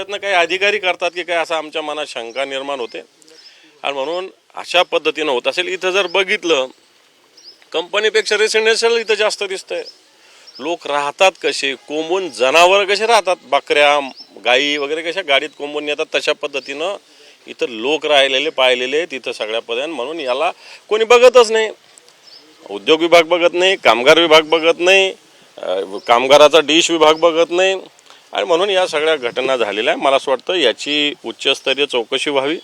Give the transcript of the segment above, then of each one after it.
प्रयत्न काही अधिकारी करतात की काय असा आमच्या मनात शंका निर्माण होते. आणि म्हणून अशा पद्धतीनं होत असेल. इथं जर बघितलं कंपनीपेक्षा रेसिडेन्शियल इथं जास्त दिसतंय. लोक राहतात कसे? कोंबून जनावर कसे राहतात? बकऱ्या गाई वगैरे कशा गाडीत कोंबून येतात तशा पद्धतीनं इथं लोक राहिलेले पाहिलेले तिथं सगळ्या पद्धतीने म्हणून याला कोणी बघतच नाही. उद्योग विभाग बघत नाही कामगार विभाग बघत नाही कामगाराचा डिश विभाग बघत नाही. आणि म्हणून या सगळ्या घटना झालेल्या आहे मला असं वाटतं याची उच्चस्तरीय चौकशी व्हावी.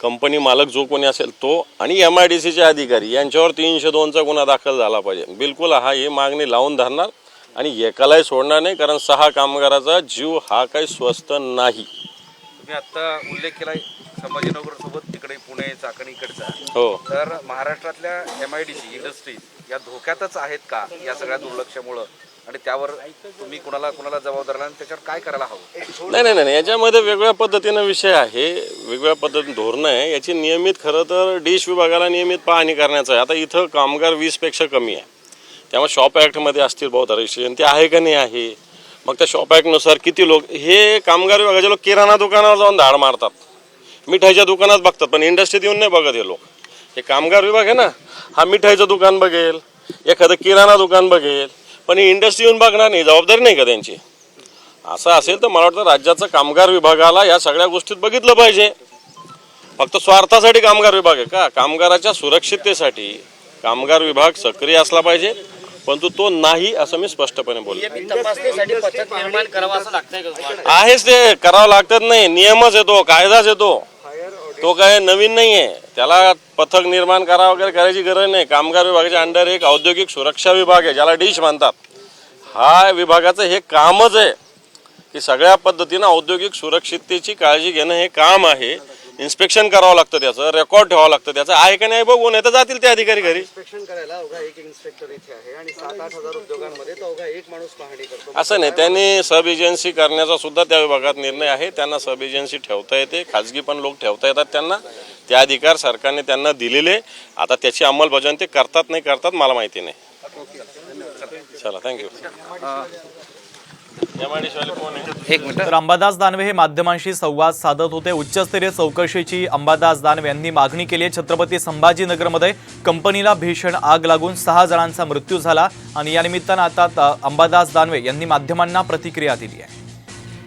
कंपनी मालक जो कोणी असेल तो आणि एम आय डी सीचे अधिकारी यांच्यावर तीनशे दोनचा गुन्हा दाखल झाला पाहिजे. बिलकुल हा ही मागणी लावून धरणार आणि एकालाही सोडणार नाही कारण सहा कामगाराचा जीव हा काही स्वस्त नाही. तुम्ही आत्ता उल्लेख केला संभाजीनगर सोबत तिकडे पुणे चाकण इकडचा. हो. तर महाराष्ट्रातल्या M I D C industries या धोक्यातच आहेत का या सगळ्या दुर्लक्षामुळं? आणि त्यावर तुम्ही कुणाला कुणाला जबाबदार आणि त्याच्यावर काय करायला हवं? नाही नाही नाही याच्यामध्ये वेगळ्या पद्धतीनं विषय आहे. वेगळ्या पद्धतीने धोरणं आहे. याची नियमित खरं तर डिश विभागाला नियमित पाहणी करण्याचं आहे. आता इथं कामगार वीसपेक्षा कमी आहे. त्यामुळे शॉप ॲक्टमध्ये असतील बहुत रजिस्ट्रेशन ते आहे का नाही आहे? मग त्या शॉप ॲक्टनुसार किती लोक हे कामगार विभागाचे लोक किराणा दुकानावर जाऊन धाड मारतात. मिठाईच्या दुकानात बघतात पण इंडस्ट्रीत येऊन नाही बघत हे लोक. हे कामगार विभाग आहे ना हा मिठाईचं दुकान बघेल एखादं किराणा दुकान बघेल पण ही इंडस्ट्री येऊन बघणार नाही जबाबदारी नाही का त्यांची? असं असेल तर मला वाटतं राज्याचा कामगार विभागाला या सगळ्या गोष्टीत बघितलं पाहिजे. फक्त स्वार्थासाठी कामगार विभाग आहे का? कामगाराच्या सुरक्षिततेसाठी कामगार विभाग सक्रिय असला पाहिजे परंतु तो नाही असं मी स्पष्टपणे बोलतो. तुम्हाला? आहेच ते करावं लागतात नाही नियमच येतो कायदाच येतो तो काय नवीन नाही आहे त्याला पथक निर्माण करा वगैरे करायची गरज नाही. कामगार विभागाच्या अंडर एक औद्योगिक सुरक्षा विभाग आहे ज्याला डिश म्हणतात. हा विभागाचं हे कामच आहे की सगळ्या पद्धतीनं औद्योगिक सुरक्षिततेची काळजी घेणं हे काम आहे. इन्स्पेक्शन करावं लागतं त्याचं रेकॉर्ड ठेवावं लागतं त्याचं. आहे का नाही बघून नाही तर जातील ते अधिकारी घरी. इन्स्पेक्शन करायला अवघा एक इन्स्पेक्टर इथे आहे आणि सात आठ हजार उद्योगांमध्ये तो अवघा एक माणूस पाहणी करतो. असं नाही त्यांनी सब एजन्सी करण्याचा सुद्धा त्या विभागात निर्णय आहे. त्यांना सब एजन्सी ठेवता येते खाजगी पण लोक ठेवता येतात त्यांना. ते अधिकार सरकारने त्यांना दिलेले. आता त्याची अंमलबजावणी ते करतात नाही करतात मला माहिती नाही. चला थँक्यू एक मिनिट. तर अंबादास दानवे हे माध्यमांशी संवाद साधत होते. उच्चस्तरीय चौकशीची अंबादास दानवे यांनी मागणी केली आहे. छत्रपती संभाजीनगरमध्ये कंपनीला भीषण आग लागून सहा जणांचा मृत्यू झाला आणि या निमित्तानं आता अंबादास दानवे यांनी माध्यमांना प्रतिक्रिया दिली आहे.